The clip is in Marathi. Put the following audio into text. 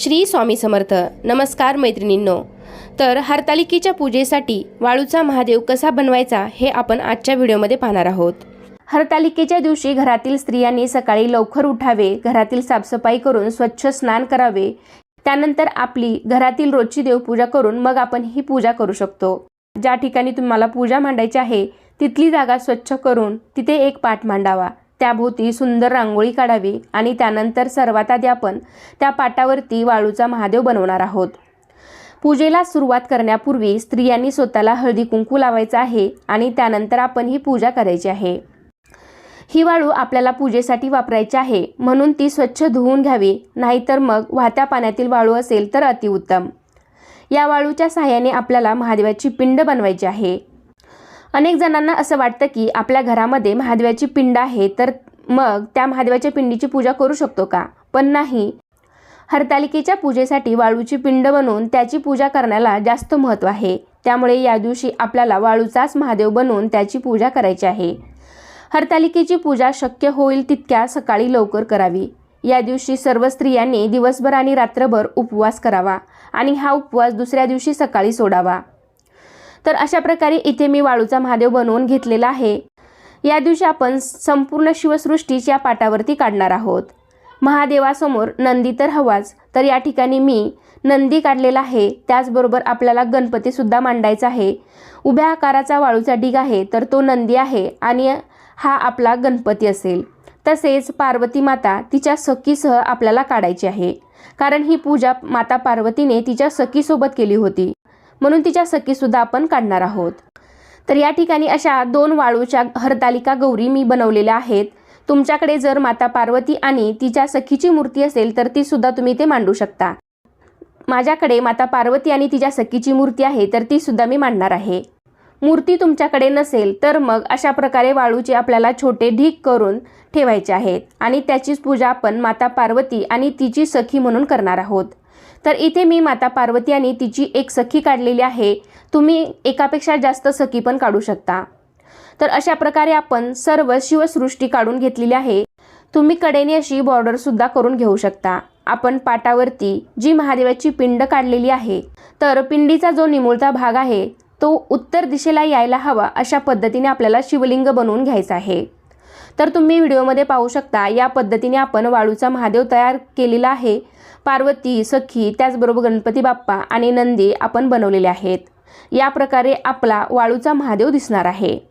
श्री स्वामी समर्थ. नमस्कार मैत्रिणींनो. तर हरतालिकेच्या पूजेसाठी वाळूचा महादेव कसा बनवायचा हे आपण आजच्या व्हिडिओमध्ये पाहणार आहोत. हरतालिकेच्या दिवशी घरातील स्त्रियांनी सकाळी लवकर उठावे घरातील साफसफाई करून स्वच्छ स्नान करावे. त्यानंतर आपली घरातील रोजची देवपूजा करून मग आपण ही पूजा करू शकतो. ज्या ठिकाणी तुम्हाला पूजा मांडायची आहे तिथली जागा स्वच्छ करून तिथे एक पाठ मांडावा. त्याभोवती सुंदर रांगोळी काढावी आणि त्यानंतर सर्वात आधी आपण त्या पाटावरती वाळूचा महादेव बनवणार आहोत. पूजेला सुरुवात करण्यापूर्वी स्त्रियांनी स्वतःला हळदी कुंकू लावायचं आहे आणि त्यानंतर आपण ही पूजा करायची आहे. ही वाळू आपल्याला पूजेसाठी वापरायची आहे म्हणून ती स्वच्छ धुवून घ्यावी नाहीतर मग वाहत्या पाण्यातील वाळू असेल तर अतिउत्तम. या वाळूच्या सहाय्याने आपल्याला महादेवाची पिंड बनवायची आहे. अनेक जणांना असं वाटतं की आपल्या घरामध्ये महादेवाची पिंड आहे तर मग त्या महादेवाच्या पिंडीची पूजा करू शकतो का? पण नाही. हरतालिकेच्या पूजेसाठी वाळूची पिंड बनवून त्याची पूजा करण्याला जास्त महत्त्व आहे. त्यामुळे या दिवशी आपल्याला वाळूचाच महादेव बनवून त्याची पूजा करायची आहे. हरतालिकेची पूजा शक्य होईल तितक्या सकाळी लवकर करावी. या दिवशी सर्व स्त्रियांनी दिवसभर आणि रात्रभर उपवास करावा आणि हा उपवास दुसऱ्या दिवशी सकाळी सोडावा. तर अशा प्रकारे इथे मी वाळूचा महादेव बनवून घेतलेला आहे. या दिवशी आपण संपूर्ण शिवसृष्टीच्या पाटावरती काढणार आहोत. महादेवासमोर नंदी तर हवाच तर या ठिकाणी मी नंदी काढलेला आहे. त्याचबरोबर आपल्याला गणपतीसुद्धा मांडायचा आहे. उभ्या आकाराचा वाळूचा ढीग आहे तर तो नंदी आहे आणि हा आपला गणपती असेल. तसेच पार्वती माता तिच्या सखीसह आपल्याला काढायची आहे. कारण ही पूजा माता पार्वतीने तिच्या सखीसोबत केली होती. म्हणून तिच्या सखीसुद्धा आपण काढणार आहोत. तर या ठिकाणी अशा दोन वाळूच्या हरतालिका गौरी मी बनवलेल्या आहेत. तुमच्याकडे जर माता पार्वती आणि तिच्या सखीची मूर्ती असेल तर ती सुद्धा तुम्ही ते मांडू शकता. माझ्याकडे माता पार्वती आणि तिच्या सखीची मूर्ती आहे तर ती सुद्धा मी मांडणार आहे. मूर्ती तुमच्याकडे नसेल तर मग अशा प्रकारे वाळूचे आपल्याला छोटे ढीक करून ठेवायचे आहेत. आणि त्याचीच पूजा आपण माता पार्वती आणि तिची सखी म्हणून करणार आहोत. तर इथे मी माता पार्वती आणि तिची एक सखी काढलेली आहे. तुम्ही एकापेक्षा जास्त सखी पण काढू शकता. तर अशा प्रकारे आपण सर्व शिवसृष्टी काढून घेतलेली आहे. तुम्ही कडेने अशी बॉर्डरसुद्धा करून घेऊ शकता. आपण पाटावरती जी महादेवाची पिंड काढलेली आहे तर पिंडीचा जो निमुळता भाग आहे तो उत्तर दिशेला यायला हवा अशा पद्धतीने आपल्याला शिवलिंग बनवून घ्यायचा आहे. तर तुम्ही व्हिडिओमध्ये पाहू शकता या पद्धतीने आपण वाळूचा महादेव तयार केलेला आहे. पार्वती सखी त्याचबरोबर गणपती बाप्पा आणि नंदी आपण बनवलेले आहेत. या प्रकारे आपला वाळूचा महादेव दिसणार आहे.